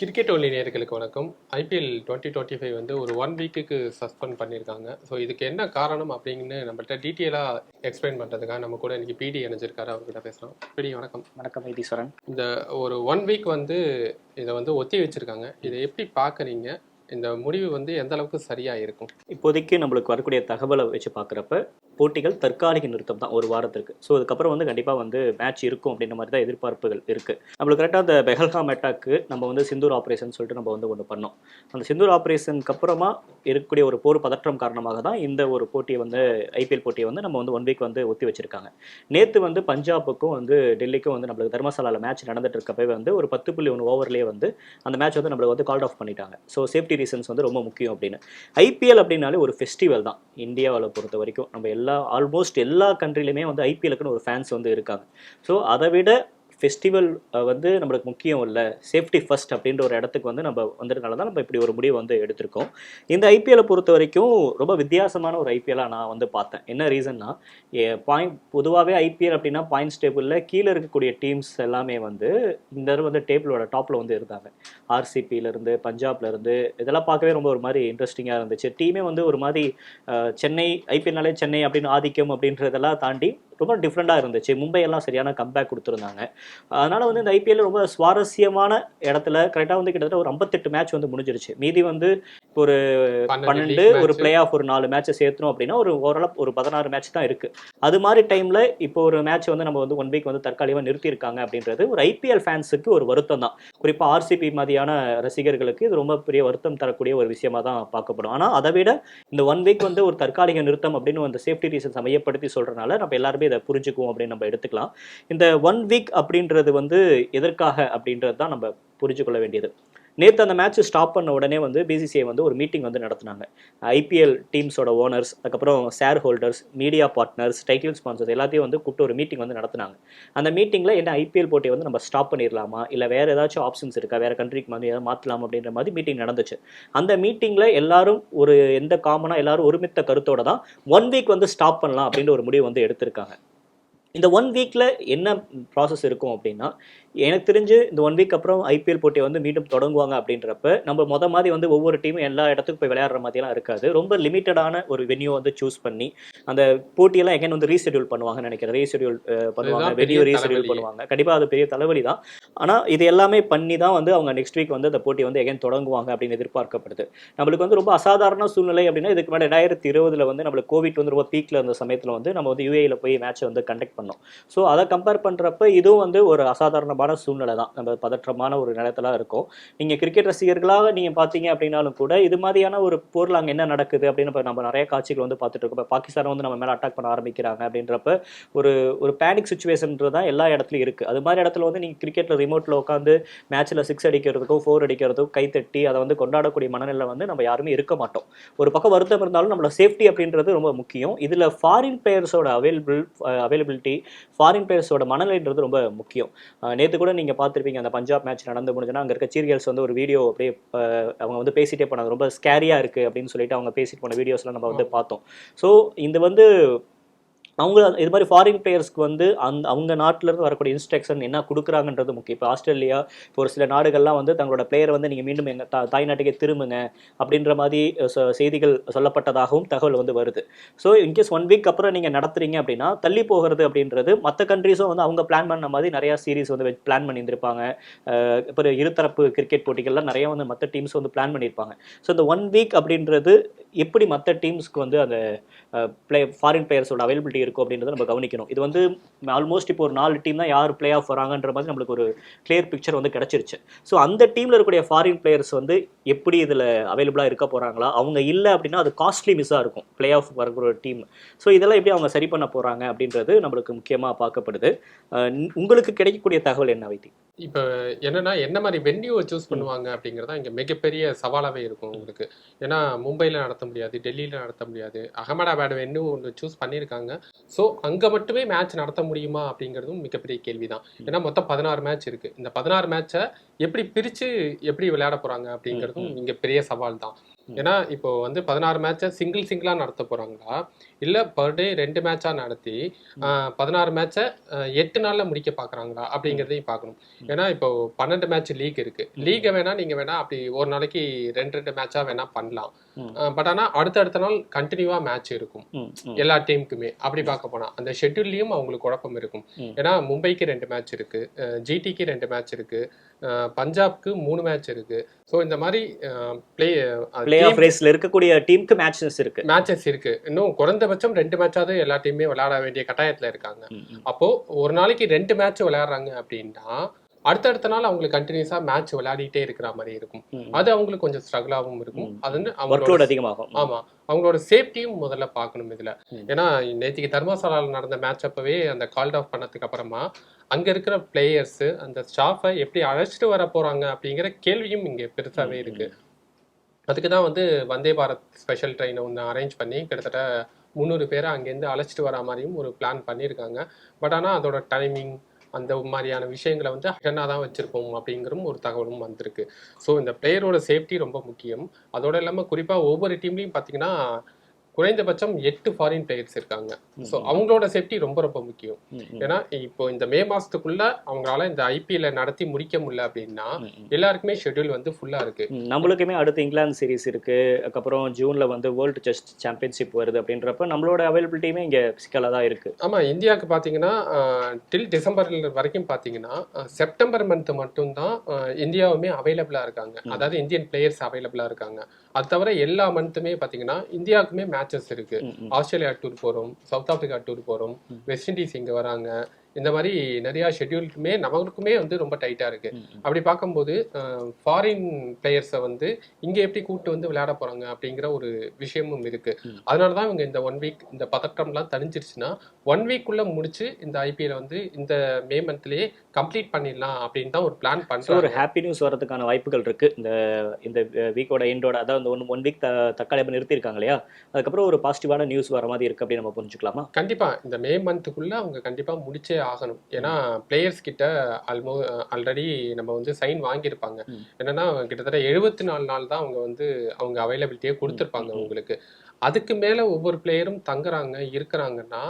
Cricket only வணக்கம். IPL twenty twenty five வந்து ஒரு ஒன் வீக்குக்கு சஸ்பெண்ட் பண்ணியிருக்காங்க. ஸோ இதுக்கு என்ன காரணம் அப்படின்னு நம்மள்ட்ட டீட்டெயிலாக எக்ஸ்பிளைன் பண்ணுறதுக்காக நம்ம கூட இன்னைக்கு பிடி இணைஞ்சிருக்காரு. அவர்கிட்ட பேசுகிறோம் பிடி வணக்கம். வணக்கம் வைத்தீஸ்வரன் இந்த ஒரு ஒன் வீக் வந்து இதை வந்து ஒத்தி வச்சிருக்காங்க. இதை எப்படி பார்க்குறீங்க? இந்த முடிவு வந்து எந்த அளவுக்கு சரியாக இருக்கும் இப்போதைக்கு நம்மளுக்கு வரக்கூடிய தகவலை வச்சு பார்க்குறப்ப போட்டிகள் தற்காலிக நிறுத்தம் தான் ஒரு வாரத்திற்கு. ஸோ அதுக்கப்புறம் வந்து கண்டிப்பாக வந்து மேட்ச் இருக்கும் அப்படின்ற மாதிரி தான் எதிர்பார்ப்புகள் இருக்குது நம்மளுக்கு கரெக்டாக அந்த பெஹல்காம் அட்டாக்கு நம்ம வந்து சிந்தூர் ஆப்ரேஷன் சொல்லிட்டு நம்ம வந்து ஒன்று பண்ணோம். அந்த சிந்தூர் ஆப்ரேஷனுக்கு அப்புறமா இருக்கக்கூடிய ஒரு போர் பதற்றம் காரணமாக தான் இந்த ஒரு போட்டியை வந்து ஐபிஎல் போட்டியை வந்து நம்ம வந்து ஒன் வீக் வந்து ஒத்தி வச்சிருக்காங்க. நேற்று வந்து பஞ்சாபுக்கும் வந்து டெல்லிக்கும் வந்து நம்மளுக்கு தர்மசாலாவில் மேட்ச் நடந்துட்டு இருக்கப்பவே வந்து ஒரு பத்து புள்ளி ஒன்று ஓவர்லேயே வந்து அந்த மேட்ச் வந்து நம்மளுக்கு வந்து கால் ஆஃப் பண்ணிட்டாங்க. ஸோ சேஃப்டி ரீசன்ஸ் வந்து ரொம்ப முக்கியம் அப்படின்னு. ஐபிஎல் அப்படின்னாலே ஒரு ஃபெஸ்டிவல் தான். இந்தியாவில் பொறுத்த வரைக்கும். நம்ம எல்லா ஆல்மோஸ்ட் எல்லா கண்ட்ரிலுமே வந்து ஐபிஎலுக்குன்னு ஒரு ஃபேன்ஸ் வந்து இருக்காங்க. ஸோ அதை விட ஃபெஸ்டிவல் வந்து நம்மளுக்கு முக்கியம் இல்லை. சேஃப்டி ஃபர்ஸ்ட் அப்படின்ற ஒரு இடத்துக்கு வந்து நம்ம வந்ததுனால தான் நம்ம இப்படி ஒரு முடிவு வந்து எடுத்திருக்கோம். இந்த ஐபிஎல்லை பொறுத்த வரைக்கும் ரொம்ப வித்தியாசமான ஒரு ஐபிஎல்லாக நான் வந்து பார்த்தேன். என்ன ரீசன்னா பாயிண்ட் பொதுவாகவே ஐபிஎல் அப்படின்னா பாயிண்ட்ஸ் டேபிளில் கீழே இருக்கக்கூடிய டீம்ஸ் எல்லாமே வந்து இந்த தடவை வந்து டேபிளோட டாப்பில் வந்து இருந்தாங்க. ஆர்சிபியிலேருந்து பஞ்சாப்லேருந்து இதெல்லாம் பார்க்கவே ரொம்ப ஒரு மாதிரி இன்ட்ரெஸ்டிங்காக இருந்துச்சு. டீமே வந்து ஒரு மாதிரி சென்னை ஐபிஎல்னாலே சென்னை அப்படின்னு ஆதிக்கம் அப்படின்றதெல்லாம் தாண்டி ரொம்ப டிஃப்ரெண்ட்டாக இருந்துச்சு. மும்பை எல்லாம் சரியான கம்பேக் கொடுத்துருந்தாங்க. அதனால வந்து இந்த ஐபிஎல் ரொம்ப சுவாரஸ்யமான இடத்துல கரெக்டாக வந்து கிட்டத்தட்ட ஒரு ஐம்பத்தெட்டு மேட்ச் வந்து முடிஞ்சிருச்சு. மீதி வந்து ஒரு பன்னெண்டு ஒரு. பிளே ஆஃப் ஒரு நாலு மேட்சை சேர்த்தணும் அப்படின்னா ஒரு ஓரளவு ஒரு பதினாறு மேட்ச் தான் இருக்கு. அது மாதிரி டைம்ல இப்போ ஒரு மேட்ச் வந்து நம்ம வந்து ஒன் வீக் வந்து தற்காலிகமாக நிறுத்தியிருக்காங்க அப்படின்றது ஒரு ஐபிஎல் ஃபேன்ஸுக்கு ஒரு வருத்தம் தான். குறிப்பாக ஆர்சிபி மாதிரியான ரசிகர்களுக்கு இது ரொம்ப பெரிய வருத்தம் தரக்கூடிய ஒரு விஷயமா தான் பார்க்கப்படும். ஆனால் அதை விட இந்த ஒன் வீக் வந்து ஒரு தற்காலிக நிறுத்தம் அப்படின்னு அந்த சேஃப்டி ரீசன்ஸ் மையப்படுத்தி சொல்றதுனால நம்ம எல்லாருமே இதை புரிஞ்சுக்குவோம் அப்படின்னு நம்ம எடுத்துக்கலாம். இந்த ஒன் வீக் அப்படின்றது வந்து எதற்காக அப்படின்றது தான் நம்ம புரிஞ்சு கொள்ள வேண்டியது. நேற்று அந்த மேட்ச் ஸ்டாப் பண்ண உடனே வந்து பிசிசிஐ வந்து ஒரு மீட்டிங் வந்து நடத்தினாங்க. ஐபிஎல் டீம்ஸோட ஓனர்ஸ் அதுக்கப்புறம் share holders media partners title sponsors எல்லாத்தையும் வந்து கூப்பிட்டு ஒரு மீட்டிங் வந்து நடத்துனாங்க. அந்த மீட்டிங்கில் என்ன ஐபிஎல் போட்டியை வந்து நம்ம ஸ்டாப் பண்ணிடலாமா? இல்லை வேறு ஏதாச்சும் ஆப்ஷன்ஸ் இருக்கா? வேறு கண்ட்ரிக்கு வந்து ஏதாவது மாற்றலாம் அப்படின்ற மாதிரி மீட்டிங் நடந்துச்சு. அந்த மீட்டிங்கில் எல்லாரும் ஒரு எந்த காமனாக எல்லாரும் ஒருமித்த கருத்தோட தான் ஒன் வீக் வந்து ஸ்டாப் பண்ணலாம் அப்படின்ற ஒரு முடிவு வந்து எடுத்திருக்காங்க. இந்த ஒன் வீக்கில் என்ன ப்ராசஸ் இருக்கும் அப்படின்னா எனக்கு தெரிஞ்சு இந்த ஒன் வீக் அப்புறம் ஐபிஎல் போட்டியை வந்து மீண்டும் தொடங்குவாங்க அப்படின்றப்ப நம்ம மொத மாதிரி வந்து ஒவ்வொரு டீமும் எல்லா இடத்துக்கும் போய் விளையாடுற மாதிரிலாம் இருக்காது. ரொம்ப லிமிட்டடான ஒரு வென்யூ வந்து சூஸ் பண்ணி அந்த போட்டியெல்லாம் எகைன் வந்து ரீஷெடியூல் பண்ணுவாங்கன்னு நினைக்கிறேன். ரீஷெடியூல் பண்ணுவாங்க. Venue reschedule. பண்ணுவாங்க. கண்டிப்பாக அது பெரிய தலைவலி தான். ஆனால் இது எல்லாமே பண்ணி தான் வந்து அவங்க நெக்ஸ்ட் வீக் வந்து அந்த போட்டி வந்து எகைன் தொடங்குவாங்க அப்படின்னு எதிர்பார்க்கப்படுது. நம்மளுக்கு வந்து ரொம்ப அசாதாரண சூழ்நிலை அப்படின்னா இதுக்கு மேலே ரெண்டாயிரத்தி இருபதுல வந்து நம்மளுக்கு கோவிட் வந்து ரொம்ப பீக்ல இருந்த சமயத்தில் வந்து நம்ம வந்து யூஏயில் போய் மேட்சை வந்து கண்டக்ட் பண்ணோம். ஸோ அதை கம்பேர் பண்ணுறப்ப இதுவும் வந்து ஒரு அசாதாரணமான சூழ்நிலை தான். நம்ம பதற்றமான ஒரு நிலத்தில் இருக்கும். நீங்கள் கிரிக்கெட் ரசிகர்களாக நீங்கள் பார்த்தீங்க அப்படின்னாலும் கூட இது மாதிரியான ஒரு போரில் அங்கே என்ன நடக்குது அப்படின்னு இப்போ நம்ம நிறைய காட்சிகள் வந்து பார்த்துட்டு இருக்கோம். இப்போ பாகிஸ்தான் வந்து நம்ம மேலே அட்டாக் பண்ண ஆரம்பிக்கிறாங்க அப்படின்றப்ப ஒரு ஒரு பேனிக் சுச்சுவேஷன்ன்றது தான் எல்லா இடத்துலையும் இருக்குது அது மாதிரி இடத்துல வந்து நீங்கள் கிரிக்கெட்டில் ரிமோட்டில் உட்காந்து மேட்ச்சில் சிக்ஸ் அடிக்கிறதுக்கும் ஃபோர் அடிக்கிறதுக்கும் கைத்தட்டி அதை வந்து கொண்டாடக்கூடிய மனநிலை வந்து நம்ம யாருமே இருக்க மாட்டோம். ஒரு பக்கம் வருத்தம் இருந்தாலும் நம்மளோட சேஃப்டி அப்படின்றது ரொம்ப முக்கியம். இதில் ஃபாரின் பிளேயர்ஸோட அவைலபிள் அவைலபிலிட்டி ஃபாரின் பிளேயர்ஸோட மனநிலைன்றது ரொம்ப முக்கியம். நேற்று கூட நீங்கள் பார்த்துருப்பீங்க அந்த பஞ்சாப் மேட்ச் நடந்து முடிஞ்சுன்னா அங்கே இருக்க சீரியல்ஸ் வந்து ஒரு வீடியோ அப்படியே அவங்க வந்து பேசிட்டே போனாங்க. ரொம்ப ஸ்கேரியாக இருக்குது அப்படின்னு சொல்லிட்டு அவங்க பேசிட்டு போன வீடியோஸ்லாம் நம்ம வந்து பார்த்தோம். ஸோ இது வந்து அவங்க இது மாதிரி ஃபாரின் பிளேயர்ஸ்க்கு வந்து அந்த அவங்க நாட்டிலேருந்து வரக்கூடிய இன்ஸ்ட்ரக்ஷன் என்ன கொடுக்குறாங்கன்றது முக்கியம். இப்போ ஆஸ்திரேலியா இப்போ ஒரு சில நாடுகள்லாம் வந்து தங்களோட பிளேயரை வந்து நீங்கள் மீண்டும் எங்கள் தா தாய்நாட்டுக்கே திரும்புங்க அப்படின்ற மாதிரி செய்திகள் சொல்லப்பட்டதாகவும் தகவல் வந்து வருது. ஸோ இன்கேஸ் ஒன் வீக் அப்புறம் நீங்கள் நடத்துறீங்க அப்படின்னா தள்ளி போகிறது அப்படின்றது மற்ற கண்ட்ரீஸும் வந்து அவங்க பிளான் பண்ண மாதிரி நிறையா சீரிஸ் வந்து பிளான் பண்ணியிருந்திருப்பாங்க. இப்போ இருதரப்பு கிரிக்கெட் போட்டிகள்லாம் நிறையா வந்து மற்ற டீம்ஸ் வந்து பிளான் பண்ணியிருப்பாங்க. ஸோ இந்த ஒன் வீக் அப்படின்றது எப்படி மற்ற டீம்ஸ்க்கு வந்து அந்த பிளே ஃபாரின் பிளேயர்ஸோட அவைலபிலிட்டி இருக்கும் அப்படின்றத நம்ம கவனிக்கணும். இது வந்து ஆல்மோஸ்ட் இப்போ ஒரு நாலு டீம் தான் யார் பிளே ஆஃப் வராங்கன்ற மாதிரி நம்மளுக்கு ஒரு கிளியர் பிக்சர் வந்து கிடச்சிருச்சு. ஸோ அந்த டீமில் இருக்கக்கூடிய ஃபாரின் பிளேயர்ஸ் வந்து எப்படி இதில் அவைலபிளாக இருக்க போகிறாங்களா அவங்க இல்லை அப்படின்னா அது காஸ்ட்லி மிஸ்ஸாக இருக்கும். பிளே ஆஃப் வரக்கூடிய ஒரு டீம் ஸோ இதெல்லாம் எப்படி அவங்க சரி பண்ண போகிறாங்க அப்படின்றது நம்மளுக்கு முக்கியமாக பார்க்கப்படுது. உங்களுக்கு கிடைக்கக்கூடிய தகவல் என்ன வைத்தி? இப்போ என்னன்னா என்ன மாதிரி வென்யூவை சூஸ் பண்ணுவாங்க அப்படிங்கிறதா இங்கே மிகப்பெரிய சவாலாகவே இருக்கும் உங்களுக்கு. ஏன்னா மும்பையில் நடத்த முடியாது டெல்லியில் நடத்த முடியாது. அகமதாபாத் வென்யூ ஒன்று சூஸ் பண்ணியிருக்காங்க. ஸோ அங்கே மட்டுமே மேட்ச் நடத்த முடியுமா அப்படிங்கிறதும் மிகப்பெரிய கேள்வி தான் ஏன்னா மொத்தம் பதினாறு மேட்ச் இருக்குது இந்த பதினாறு மேட்சை எப்படி பிரிச்சு எப்படி விளையாட போறாங்க அப்படிங்கிறதும் இங்க பெரிய சவால் தான். ஏன்னா இப்போ வந்து பதினாறு மேட்சை சிங்கிள் சிங்கிளா நடத்த போறாங்களா? இல்ல பர் டே ரெண்டு மேட்சா நடத்தி பதினாறு மேட்சை எட்டு நாள்ல முடிக்க பாக்குறாங்களா? அப்படிங்கிறதையும் பார்க்கணும் ஏன்னா இப்போ பன்னெண்டு மேட்ச் லீக் இருக்கு. லீகை வேணா நீங்க வேணா அப்படி ஒரு நாளைக்கு ரெண்டு ரெண்டு மேட்சா வேணா பண்ணலாம். பட் ஆனா அடுத்தடுத்த நாள் கண்டினியூவா மேட்ச் இருக்கும். எல்லா டீமுக்குமே அப்படி பார்க்க போனா அந்த ஷெட்யூல்லையும் அவங்களுக்கு குழப்பம் இருக்கும். ஏன்னா மும்பைக்கு ரெண்டு மேட்ச் இருக்கு ஜிடிக்கு ரெண்டு மேட்ச் இருக்கு அஹ் பஞ்சாப்க்கு மூணு மேட்ச் இருக்கு. ஸோ இந்த மாதிரி பிளே பிளே ஆஃப் ரேஸ்ல இருக்கக்கூடிய டீமுக்கு மேட்சஸ் இருக்கு. மேட்சஸ் இருக்கு. இன்னும் குறைந்தபட்சம் ரெண்டு மேட்சாவது எல்லா டீமுமே விளையாட வேண்டிய கட்டாயத்துல இருக்காங்க. அப்போ ஒரு நாளைக்கு ரெண்டு மேட்ச் விளையாடுறாங்க அப்படின்னா அடுத்தடுத்த நாள் அவங்களுக்கு கண்டினியூஸா மேட்ச் விளையாடிட்டே இருக்கிற மாதிரி இருக்கும். அது அவங்களுக்கு கொஞ்சம் ஸ்ட்ரகிளாகவும் இருக்கும். அது வந்து அவங்களோட அதிகமாகும். ஆமா. அவங்களோட சேஃப்டியும் முதல்ல பார்க்கணும் இதுல. ஏன்னா நேத்திக்கு தர்மசாலால நடந்த மேட்ச் அப்பவே அந்த கால்ட் ஆஃப் பண்ணதுக்கு அப்புறமா அங்க இருக்கிற பிளேயர்ஸ் அந்த ஸ்டாஃபை எப்படி அழைச்சிட்டு வர போறாங்க அப்படிங்கிற கேள்வியும் இங்க பெருசாவே இருக்கு. அதுக்கு தான் வந்து வந்தே பாரத் ஸ்பெஷல் ட்ரெயினை ஒன்று அரேஞ்ச் பண்ணி கிட்டத்தட்ட முந்நூறு பேரை அங்கேருந்து அழைச்சிட்டு வர மாதிரியும் ஒரு பிளான் பண்ணியிருக்காங்க. பட் ஆனால் அதோட டைமிங் அந்த மாதிரியான விஷயங்களை வந்து ஹென்னாக தான் வச்சுருப்போம் அப்படிங்கிறதும் ஒரு தகவலும் வந்திருக்கு. ஸோ இந்த பிளேயரோட சேஃப்டி ரொம்ப முக்கியம். அதோடு இல்லாமல் குறிப்பாக ஒவ்வொரு டீம்லேயும் பார்த்தீங்கன்னா குறைந்தபட்சம் எட்டு ஃபாரின் பிளேயர்ஸ் இருக்காங்க. ஸோ அவங்களோட சேஃப்டி ரொம்ப ரொம்ப முக்கியம். ஏன்னா இப்போ இந்த மே மாசத்துக்குள்ள அவங்களால இந்த ஐபிஎல்ல நடத்தி முடிக்க முடியல அப்படின்னா. எல்லாருக்குமே ஷெட்யூல் வந்து ஃபுல்லா இருக்கு. நம்மளுக்குமே அடுத்து இங்கிலாந்து சீரிஸ் இருக்கு. அதுக்கப்புறம் ஜூன்ல வந்து வேர்ல்டு செஸ் சாம்பியன்ஷிப் வருது அப்படின்றப்ப நம்மளோட அவைலபிலிட்டியுமே இங்க சிக்கலா தான் இருக்கு. ஆமா இந்தியாவுக்கு பாத்தீங்கன்னா டில் டிசம்பர் வரைக்கும் பாத்தீங்கன்னா செப்டம்பர் மந்த் மட்டும்தான் இந்தியாவுமே அவைலபிளா இருக்காங்க. அதாவது இந்தியன் பிளேயர்ஸ் அவைலபிளா இருக்காங்க. அது தவிர எல்லா மந்த்துமே பாத்தீங்கன்னா இந்தியாவுக்குமே மேட்சஸ் இருக்கு. ஆஸ்திரேலியா டூர் போறோம் சவுத் ஆப்பிரிக்கா டூர் போறோம் வெஸ்ட் இண்டீஸ் இங்க வராங்க. இந்த மாதிரி நிறைய ஷெட்யூலுக்குமே நமக்குமே வந்து ரொம்ப டைட்டா இருக்கு. ம், ம். அப்படி பார்க்கும்போது ஃபாரின் பிளேயர்ஸை வந்து இங்க எப்படி கூட்டு வந்து விளையாட போறாங்க அப்படிங்கிற ஒரு விஷயமும் இருக்கு. ம். அதனால தான் இவங்க இந்த ஒன் வீக் இந்த பதட்டம்லாம் தணிஞ்சிருச்சுன்னா ஒன் வீக்குள்ள முடிச்சு இந்த ஐபிஎல் வந்து இந்த மே மந்த்லயே கம்ப்ளீட் பண்ணிடலாம் அப்படின்னு தான் ஒரு பிளான் ஸோ ஒரு ஹாப்பி நியூஸ் வரதுக்கான வாய்ப்புகள் இருக்கு. இந்த இந்த வீக்கோட எண்டோட அதாவது ஒன் ஒன் வீக் தக்காளி நிறுத்திருக்காங்க இல்லையா? அதுக்கப்புறம் ஒரு பாசிட்டிவான நியூஸ் வர மாதிரி இருக்கு அப்படின்னு நம்ம புரிஞ்சுக்கலாமா? கண்டிப்பா. இந்த மே மந்த்துக்குள்ள அவங்க கண்டிப்பா முடிச்சே ஆகணும் ஏன்னா பிளேயர்ஸ் கிட்ட ஆல்மோ ஆல்ரெடி நம்ம வந்து சைன் வாங்கியிருப்பாங்க. என்னன்னா கிட்டத்தட்ட எழுபத்தி நாலு நாள் தான் அவங்க வந்து அவங்க அவைலபிலிட்டியே கொடுத்துருப்பாங்க. உங்களுக்கு அதுக்கு மேல ஒவ்வொரு பிளேயரும் தங்குறாங்க இருக்கிறாங்கன்னா.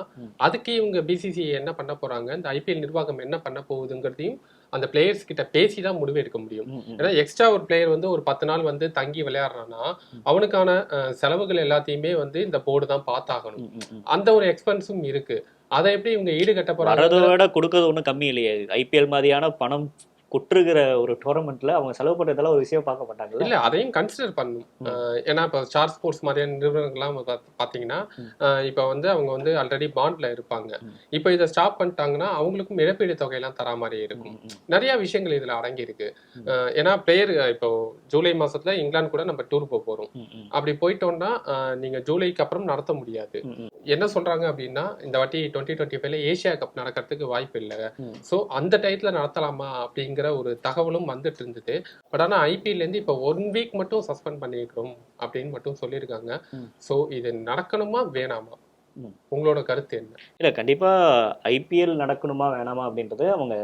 அதுக்கு இவங்க பிசிசி என்ன பண்ண போறாங்க இந்த ஐபிஎல் நிர்வாகம் என்ன பண்ண போகுதுங்கிறதையும் அந்த பிளேயர்ஸ் கிட்ட பேசி தான் முடிவு எடுக்க முடியும். ஏன்னா எக்ஸ்ட்ரா ஒரு பிளேயர் வந்து ஒரு பத்து நாள் வந்து தங்கி விளையாடுறான்னா அவனுக்கான செலவுகள் எல்லாத்தையுமே வந்து இந்த போர்டு தான் பார்த்தாகணும். அந்த ஒரு எக்ஸ்பென்ஸும் இருக்கு அதை எப்படி இவங்க ஈடுகட்ட போறாங்க? வரதை விட கொடுக்கறது ஒன்றும் கம்மி இல்லையே. ஐபிஎல் மாதிரியான பணம் கொட்டுகிற ஒரு டோர்னமெண்ட்ல அவங்க செலவு பண்றதெல்லாம் ஒரு விஷயம் பார்க்க மாட்டாங்கல்ல இல்ல அதையும் கன்சிடர் பண்ணணும் ம். அஹ் ஏன்னா இப்போ ஸ்டார் ஸ்போர்ட்ஸ் மாதிரியான நிறுவனங்கள்லாம் பாத்- பாத்தீங்கன்னா இப்போ வந்து அவங்க வந்து ஆல்ரெடி பாண்ட்ல இருப்பாங்க. இப்போ இதை ஸ்டாப் பண்ணிட்டாங்கன்னா அவங்களுக்கும் இழப்பீடு தொகையெல்லாம் தரா மாதிரி இருக்கும். நிறைய விஷயங்கள் இதுல அடங்கி இருக்கு ஏன்னா பிளேயர் இப்போ ஜூலை மாசத்துல இங்கிலாந்து கூட நம்ம டூர் போக போறோம். அப்படி போயிட்டோம்னா நீங்க ஜூலைக்கு அப்புறம் நடத்த முடியாது. என்ன சொல்றாங்க அப்படின்னா இந்த வாட்டி டுவெண்ட்டி டுவெண்ட்டி ஃபைவ்ல ஏசியா கப் நடக்கிறதுக்கு வாய்ப்பு இல்லை. ஸோ அந்த டயத்துல நடத்தலாமா அப்படிங்கிற ஒரு தகவலும் வந்துட்டு இருந்தது. பட் ஆனா ஐபிஎல் இருந்து இப்போ ஒன் வீக் மட்டும் சஸ்பெண்ட் பண்ணியிருக்கிறோம் அப்படின்னு மட்டும் சொல்லியிருக்காங்க. ஸோ இது நடக்கணுமா வேணாமா. உங்களோட கருத்து என்ன? இல்ல கண்டிப்பா ஐபிஎல் நடக்கணுமா வேணாமா அப்படின்றது அவங்க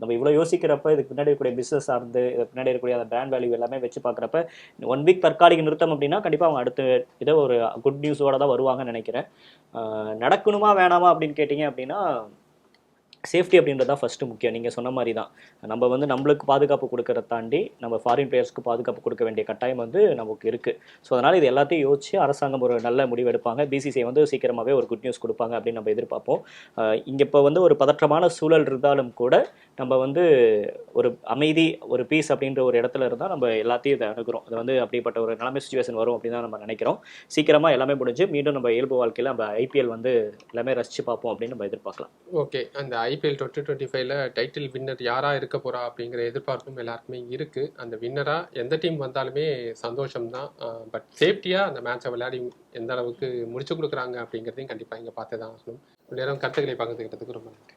நம்ம இவ்வளவு யோசிக்கிறப்ப இதுக்கு பின்னாடி இருக்கக்கூடிய பிசினஸ் சார்ந்து இதுக்கு பின்னாடி இருக்கக்கூடிய அந்த பிராண்ட் வேல்யூ எல்லாமே வச்சு பார்க்குறப்ப ஒன் வீக் தற்காலிக நிறுத்தம் அப்படின்னா கண்டிப்பா அவங்க அடுத்த இதை ஒரு குட் நியூஸோட தான் வருவாங்கன்னு நினைக்கிறேன். நடக்கணுமா வேணாமா அப்படின்னு கேட்டிங்க அப்படின்னா சேஃப்டி அப்படின்றது தான் ஃபஸ்ட்டு முக்கியம். நீங்கள் சொன்ன மாதிரி தான் நம்ம வந்து நம்மளுக்கு பாதுகாப்பு கொடுக்கறத தாண்டி நம்ம ஃபாரின் பிளேயர்ஸ்க்கு பாதுகாப்பு கொடுக்க வேண்டிய கட்டாயம் வந்து நமக்கு இருக்குது ஸோ அதனால் இது எல்லாத்தையும் யோசிச்சு அரசாங்கம் ஒரு நல்ல முடிவு எடுப்பாங்க. பிசிசிஐ வந்து சீக்கிரமாகவே ஒரு குட் நியூஸ் கொடுப்பாங்க அப்படின்னு நம்ம எதிர்பார்ப்போம். இங்கே இப்போ வந்து ஒரு பதற்றமான சூழல் இருந்தாலும் கூட நம்ம வந்து ஒரு அமைதி ஒரு பீஸ் அப்படின்ற ஒரு இடத்துல இருந்தால் நம்ம எல்லாத்தையும் இதை அணுகிறோம். அது வந்து அப்படிப்பட்ட ஒரு நிலைமை சுச்சுவேஷன் வரும் அப்படின்னு தான் நம்ம நினைக்கிறோம். சீக்கிரமாக எல்லாமே முடிஞ்சு மீண்டும் நம்ம இயல்பு வாழ்க்கையில் நம்ம ஐபிஎல் வந்து எல்லாமே ரசித்து பார்ப்போம் அப்படின்னு நம்ம எதிர்பார்க்கலாம். ஓகே அந்த ஐபிஎல் டுவெண்ட்டி டுவெண்ட்டி ஃபைவ்ல டைட்டில் வின்னர் யாரா இருக்க போறா அப்படிங்கிற எதிர்பார்ப்பும் எல்லாருக்குமே இருக்கு. அந்த வின்னராக எந்த டீம் வந்தாலுமே சந்தோஷம் தான் பட் சேஃப்டியா அந்த மேட்சை விளையாடி எந்த அளவுக்கு முடிச்சு கொடுக்குறாங்க அப்படிங்கிறதையும் கண்டிப்பாக இங்கே பார்த்து தான் ஆகணும் நேரம் கருத்துக்களை பகிர்ந்துக்கிட்டதுக்கு ரொம்ப நன்றி.